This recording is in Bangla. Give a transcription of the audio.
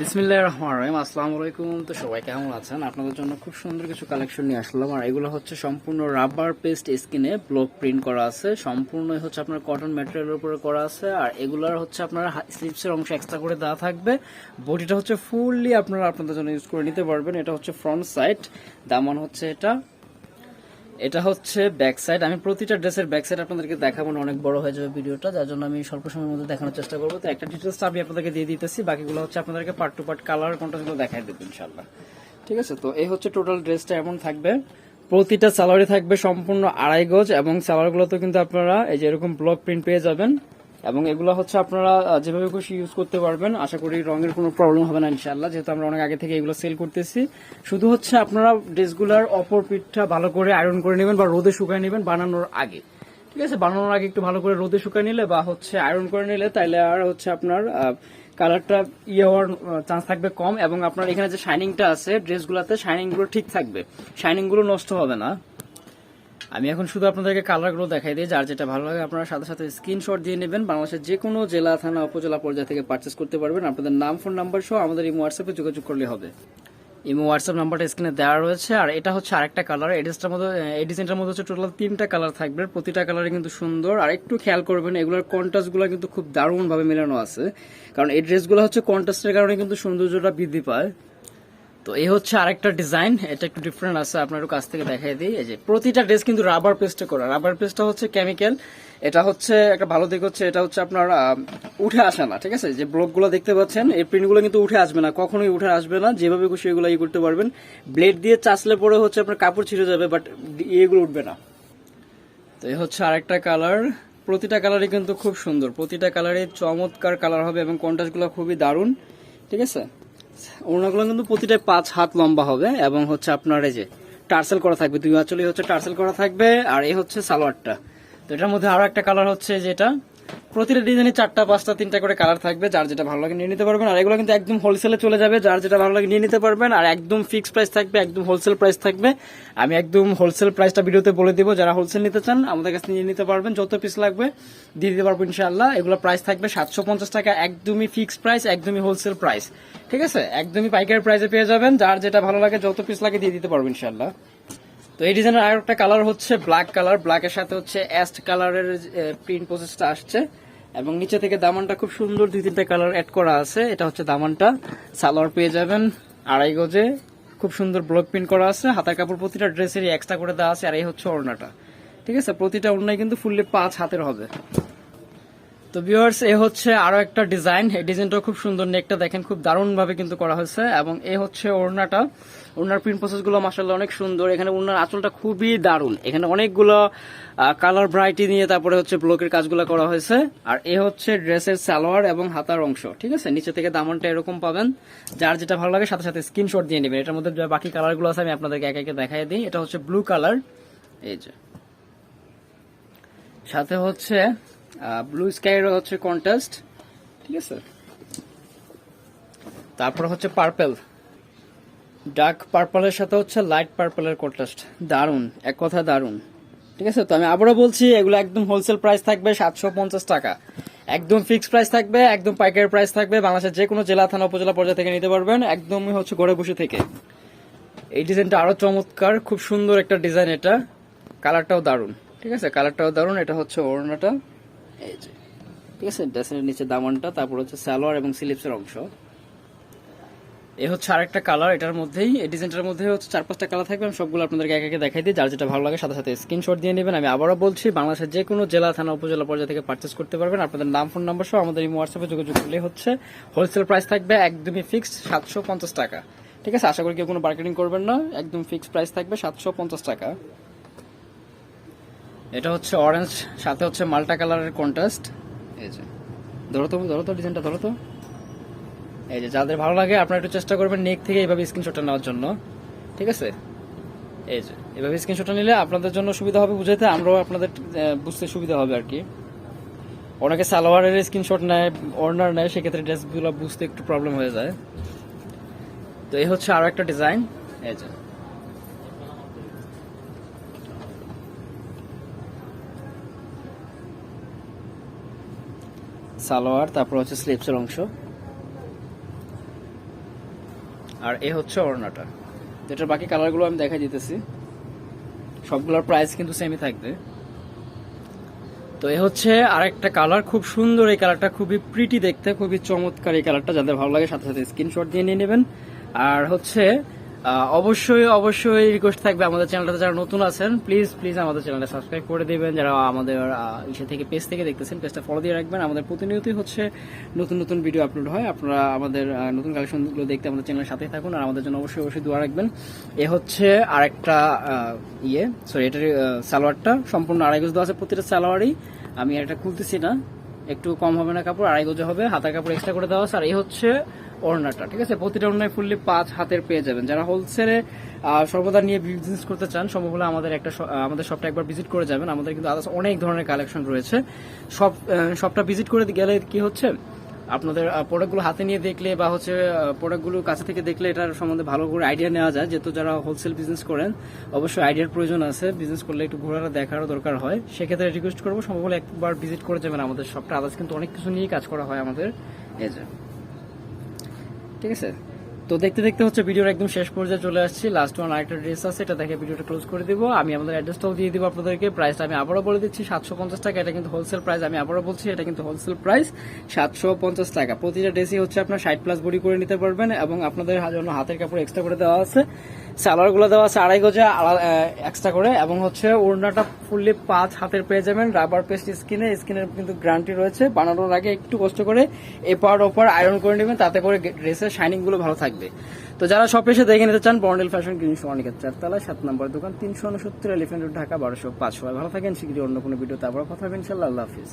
বিসমিল্লাহ রহমান রহিম, আসসালামু আলাইকুম। তো সবাই কেমন আছেন? আপনাদের জন্য খুব সুন্দর কিছু কালেকশন নিয়ে আসলাম। আর এগুলো হচ্ছে সম্পূর্ণ রাবার পেস্ট স্কিনে ব্লক প্রিন্ট করা আছে। সম্পূর্ণ হচ্ছে আপনার কটন ম্যাটেরিয়ালের উপরে করা আছে। আর এগুলার হচ্ছে আপনার স্লিপসের অংশ এক্সট্রা করে দেওয়া থাকবে। বডিটা হচ্ছে ফুললি আপনারা আপনাদের জন্য ইউজ করে নিতে পারবেন। এটা হচ্ছে ফ্রন্ট সাইড দামান হচ্ছে এটা। এটা হচ্ছে ব্যাক সাইড আমি প্রতিটা ড্রেসের ব্যাক সাইড আপনাদেরকে দেখাবো অনেক বড় হয়ে যাবে ভিডিওটা, যার জন্য আমি স্বল্প সময়ের মধ্যে দেখানোর চেষ্টা করব। তো একটা ডিটেলস আমি আপনাদেরকে দিয়ে দিতেছি, বাকিগুলো হচ্ছে আপনাদেরকে পার্ট টু পার্ট কালার কোনটা দেখাই দেবো ইনশাল্লাহ ঠিক আছে? তো এই হচ্ছে টোটাল ড্রেসটা এমন থাকবে। প্রতিটা স্যালারি থাকবে সম্পূর্ণ আড়াই গজ এবং স্যালারগুলোতে কিন্তু আপনারা এই যে এরকম ব্লক প্রিন্ট পেয়ে যাবেন। এবং এগুলো হচ্ছে আপনারা যেভাবে খুশি ইউজ করতে পারবেন। আশা করি রঙের কোনো প্রবলেম হবে না ইনশাল্লাহ যেহেতু আমরা অনেক আগে থেকে এগুলো সেল করতেছি। শুধু হচ্ছে আপনারা ড্রেসগুলোর অপর পিঠটা ভালো করে আয়রন করে নেবেন বা রোদে শুকায় নেবেন বানানোর আগে। ঠিক আছে? বানানোর আগে একটু ভালো করে রোদে শুকায় নিলে বা হচ্ছে আয়রন করে নিলে তাইলে আর হচ্ছে আপনার কালারটা ইয়ে হওয়ার চান্স থাকবে কম এবং আপনার এখানে যে শাইনিংটা আছে ড্রেসগুলোতে শাইনিংগুলো ঠিক থাকবে। শাইনিংগুলো নষ্ট হবে না। আমি এখন শুধু আপনাদেরকে কালারগুলো দেখাই দিই, যার যেটা ভালো লাগে আপনারা সাথে সাথে স্ক্রিনশট দিয়ে নেবেন। বাংলাদেশের যে কোনো জেলা, থানা, উপজেলা পর্যায়ে থেকে পারচেস করতে পারবেন। আপনাদের নাম ফোন নাম্বার সহ আমাদের এই হোয়াটসঅ্যাপে যোগাযোগ করলে হবে। ইমো হোয়াটসঅ্যাপ নাম্বারটা স্ক্রিনে দেওয়া রয়েছে, আর এটা হচ্ছে আরেকটা কালার এডিসটার মধ্যে, এই ডিজাইনটার মধ্যে হচ্ছে টোটাল তিনটা কালার থাকবে। প্রতিটা কালারে কিন্তু সুন্দর। আর একটু খেয়াল করবেন, এগুলোর কন্ট্রাস্টগুলো কিন্তু খুব দারুণভাবে মেলানো আছে। কারণ এই ড্রেসগুলো হচ্ছে কন্ট্রাস্টের কারণে কিন্তু সৌন্দর্যটা বৃদ্ধি পায়। তো এই হচ্ছে আরেকটা ডিজাইন এটা একটু ডিফারেন্ট আছে, আপনার কাছ থেকে দেখাই দিই। এই যে প্রতিটা ড্রেস কিন্তু রাবার পেস্টে করা। রাবার পেস্টটা হচ্ছে কেমিক্যাল এটা হচ্ছে একটা ভালো দিক হচ্ছে, এটা হচ্ছে আপনার উঠে আসে না, ঠিক আছে? যে ব্লকগুলো দেখতে পাচ্ছেন, এই প্রিন্টগুলো কিন্তু উঠে আসবে না, কখনোই উঠে আসবে না, যেভাবে খুশি এগুলো ই করতে পারবেন। ব্লেড দিয়ে চাচলে পরে হচ্ছে আপনার কাপড় ছিঁড়ে যাবে বাট এগুলো উঠবে না। তো এই হচ্ছে আরেকটা কালার প্রতিটা কালারই কিন্তু খুব সুন্দর। প্রতিটা কালারে চমৎকার কালার হবে এবং কন্ট্রাস্টগুলো খুবই দারুণ, ঠিক আছে? ওড়নাগুলো কিন্তু প্রতিটাই পাঁচ হাত লম্বা হবে এবং হচ্ছে আপনার এই যে টার্সেল করা থাকবে, দুই আঁচলে হচ্ছে টার্সেল করা থাকবে, আর এই হচ্ছে সালোয়ারটা। তো এটার মধ্যে আরও একটা কালার হচ্ছে যেটা প্রতিটা ডিজাইনে চারটা, পাঁচটা, তিনটা করে কালার থাকবে, যার যেটা ভালো লাগে নিয়ে নিতে পারবেন। আর এগুলো কিন্তু একদম হোলসেলে চলে যাবে, যার যেটা ভালো লাগে নিয়ে নিতে পারবেন। আর একদম ফিক্সড প্রাইস থাকবে, একদম হোলসেল প্রাইস থাকবে। আমি একদম হোলসেল প্রাইসটা ভিডিওতে বলে দিব, যারা হোলসেল নিতে চান, আমাদের কাছে নিয়ে নিতে পারবেন। যত পিস লাগবে, দিয়ে দিতে পারব ইনশাআল্লাহ। এগুলো প্রাইস থাকবে সাতশো পঞ্চাশ টাকা, একদমই ফিক্সড প্রাইস একদমই হোলসেল প্রাইস ঠিক আছে? একদমই পাইকারি প্রাইসে পেয়ে যাবেন। যার যেটা ভালো লাগে, যত পিস লাগে, দিয়ে দিতে পারব ইনশাআল্লাহ। তো এই ডিজাইনের আর একটা কালার হচ্ছে ব্ল্যাক কালার ব্ল্যাকের সাথে হচ্ছে অ্যাস্ট কালারের প্রিন্ট প্রসেসটা আসছে। এবং নিচে থেকে দামানটা খুব সুন্দর দুই তিনটা কালার অ্যাড করা আছে। এটা হচ্ছে দামানটা। সালোয়ার পেয়ে যাবেন আড়াই গজে। খুব সুন্দর ব্লক প্রিন্ট করা আছে। হাতার কাপড় প্রতিটা ড্রেসেরই এক্সট্রা করে দেওয়া আছে। আর এই হচ্ছে ওড়নাটা। ঠিক আছে? প্রতিটা অন্যায় কিন্তু ফুললি পাঁচ হাতের হবে। তো ভিউয়ার্স এ হচ্ছে আরও একটা ডিজাইন এই ডিজাইনটা খুব সুন্দর নেকটা দেখেন, খুব দারুণ ভাবে কিন্তু করা হয়েছে, এবং এ হচ্ছে ওড়নাটা। ওড়নার প্রিন্ট প্রসেসগুলো মাসাল্লাহ অনেক সুন্দর। এখানে ওড়নার আঁচলটা খুবই দারুণ। এখানে অনেকগুলো কালার ভ্রাইটি নিয়ে তারপরে হচ্ছে ব্লকের কাজগুলো করা হয়েছে। আর এ হচ্ছে ড্রেসের সালোয়ার এবং হাতার অংশ, ঠিক আছে? নিচে থেকে দামনটা এরকম পাবেন। যার যেটা ভালো লাগে, সাথে সাথে স্ক্রিনশট দিয়ে নেবেন। এটার মধ্যে বাকি কালারগুলো আছে, আমি আপনাদেরকে একে একে দেখাই দিই। এটা হচ্ছে ব্লু কালার এই যে। সাথে হচ্ছে ব্লু স্কাইয়ের হচ্ছে কন্ট্রাস্ট ঠিক আছে? তারপর হচ্ছে পার্পেল ডার্ক পার্পলের সাথে হচ্ছে লাইট পার্পলের কন্ট্রাস্ট দারুণ এক কথা দারুণ ঠিক আছে? তো আমি আবারও বলছি, এগুলো একদম হোলসেল প্রাইস থাকবে সাতশো পঞ্চাশ টাকা। একদম ফিক্সড প্রাইস থাকবে, একদম পাইকারি প্রাইস থাকবে, বাংলাদেশের যে কোনো জেলা, থানা, উপজেলা পর্যায়ে থেকে নিতে পারবেন, একদমই হচ্ছে ঘরে বসে থেকে। এই ডিজাইনটা আরও চমৎকার, খুব সুন্দর একটা ডিজাইন এটা। কালারটাও দারুণ ঠিক আছে? কালারটাও দারুণ এটা হচ্ছে ওড়নাটা। এই যে, ঠিক আছে, ড্রেসের নিচে দামানটা, তারপর হচ্ছে সালোয়ার এবং স্লিপসের অংশ। এ হচ্ছে আরেকটা কালার এটার মধ্যেই, এই ডিজাইনটার মধ্যে হচ্ছে চার পাঁচটা কালার থাকবে, আমি সবগুলো আপনাদেরকে একে একে দেখাই দিই, যার যেটা ভালো লাগে সাথে সাথে স্ক্রিনশট দিয়ে নেবেন। আমি আবারও বলছি, বাংলাদেশের যে কোনো জেলা, থানা, উপজেলা পর্যায়ে থেকে পারচেস করতে পারবেন। আপনাদের নাম ফোন নাম্বার সহ আমাদের এই হোয়াটসঅ্যাপে যোগাযোগ করলে হচ্ছে। হোলসেল প্রাইস থাকবে একদমই ফিক্সড সাতশো পঞ্চাশ টাকা। ঠিক আছে, আশা করি কেউ কোনো মার্কেটিং করবেন না, একদম ফিক্সড প্রাইস থাকবে সাতশো পঞ্চাশ টাকা। এটা হচ্ছে অরেঞ্জ সাথে হচ্ছে মাল্টা কালারের কন্ট্রাস্ট এই যে, ধরো তো ধরো তো ডিজাইনটা ধরো তো। এই যে, যাদের ভালো লাগে, আপনারা একটু চেষ্টা করবেন নেক থেকে এইভাবে স্ক্রিনশটটা নেওয়ার জন্য। ঠিক আছে? এই যে এভাবে স্ক্রিনশটটা নিলে আপনাদের জন্য সুবিধা হবে বুঝাইতে, আমরাও আপনাদের বুঝতে সুবিধা হবে আর কি। অনেকে সালোয়ারের স্ক্রিনশট নেয় অর্নার নেয়, সেক্ষেত্রে ড্রেসগুলো বুঝতে একটু প্রবলেম হয়ে যায়। তো এই হচ্ছে আরও একটা ডিজাইন এই যে সালোয়ার, তারপর হচ্ছে স্লিপসের অংশ। আর এ হচ্ছে ওড়নাটা। যেটার বাকি কালারগুলো আমি দেখাই দিতেছি। সবগুলোর প্রাইস কিন্তু সেমই থাকবে। তো এ হচ্ছে আরেকটা কালার খুব সুন্দর এই কালারটা খুবই প্রিটি দেখতে, খুবই চমৎকার এই কালারটা যাদের ভালো লাগে সাথে সাথে স্ক্রিনশট দিয়ে নিয়ে নেবেন। আর হচ্ছে অবশ্যই অবশ্যই রিকোয়েস্ট থাকবে আমাদের চ্যানেলটাতে যারা নতুন আছেন প্লিজ প্লিজ আমাদের চ্যানেলটা সাবস্ক্রাইব করে দেবেন। যারা আমাদের ইসে থেকে পেজ থেকে দেখতেছেন পেজটা ফলো দিয়ে রাখবেন। আমাদের প্রতিনিয়তই হচ্ছে নতুন নতুন ভিডিও আপলোড হয়। আপনারা আমাদের নতুন কালেকশনগুলো দেখতে আমাদের চ্যানেলের সাথেই থাকুন। আর আমাদের জন্য অবশ্যই অবশ্যই দোয়া রাখবেন। এ হচ্ছে আরেকটা ইয়ে সরি এটার সালোয়ারটা। সম্পূর্ণ আড়াই গজ দেওয়া আছে প্রতিটা সালোয়ারই। আমি এটা খুলতেছি না। একটু কম হবে না কাপড়, আড়াই গজে হবে। হাতার কাপড় এক্সট্রা করে দেওয়া আছে। আর এই হচ্ছে ওড়নাটা, ঠিক আছে? প্রতিটা ওড়নায় ফুললি পাঁচ হাতের পেয়ে যাবেন। যারা হোলসেলে সর্বদা নিয়ে বিজনেস করতে চান সম্ভব হলে আমাদের একটা আমাদের শপটা একবার ভিজিট করে যাবেন। আমাদের কিন্তু আদার্স অনেক ধরনের কালেকশন রয়েছে। সব শপটা ভিজিট করে গেলে কি হচ্ছে? আপনাদের প্রোডাক্টগুলো হাতে নিয়ে দেখলে বা হচ্ছে প্রোডাক্টগুলো কাছে থেকে দেখলে এটার সম্বন্ধে ভালো করে আইডিয়া নেওয়া যায়। যেহেতু যারা হোলসেল বিজনেস করেন, অবশ্যই আইডিয়ার প্রয়োজন আছে। বিজনেস করলে একটু ঘোরাটা দেখারও দরকার হয়। সেক্ষেত্রে রিকোয়েস্ট করব সম্ভব হলে একবার ভিজিট করে যাবেন আমাদের শপটা আদার্স কিন্তু অনেক কিছু নিয়ে কাজ করা হয় আমাদের। এজে ঠিক আছে? তো দেখতে দেখতে হচ্ছে ভিডিওর একদম শেষ পর্যায়ে চলে আসছি। লাস্ট ওয়ান আরেকটা ড্রেস আছে, এটা দেখে ভিডিওটা ক্লোজ করে দিব। আমি আমাদের অ্যাড্রেসটাও দিয়ে দিব আপনাদেরকে। প্রাইসটা আমি আবারও বলে দিচ্ছি, সাতশো পঞ্চাশ টাকা। এটা কিন্তু হোলসেল প্রাইস আমি আবারও বলছি, এটা কিন্তু হোলসেল প্রাইস সাতশো পঞ্চাশ টাকা। প্রতিটা ড্রেসই হচ্ছে আপনার ষাট প্লাস বডি করে নিতে পারবেন এবং আপনাদের জন্য হাতের কাপড় এক্সট্রা করে দেওয়া আছে। সালোয়ারগুলো দেওয়া আছে আড়াই গজে এক্সট্রা করে এবং হচ্ছে ওড়নাটা ফুললি পাঁচ হাতের পেয়ে যাবেন। রাবার পেস্ট স্কিনে স্কিনের কিন্তু গ্রান্টি রয়েছে। বানানোর আগে একটু কষ্ট করে এপার ওপার আয়রন করে নেবেন, তাতে করে ড্রেসের শাইনিংগুলো ভালো থাকবে। তো যারা সব এসে দেখে নিতে চান বন্ডেল ফ্যাশন অনেক চার চারতলা সাত নম্বর দোকান, তিনশো উনসত্তর এলিফেন্ট ঢাকা, বারোশো পাঁচ। সবাই ভালো থাকেন শীঘ্রই অন্য কোনো ভিডিও তারপর কথা হবে ইনশাল্লাহ আল্লাহ হাফিজ।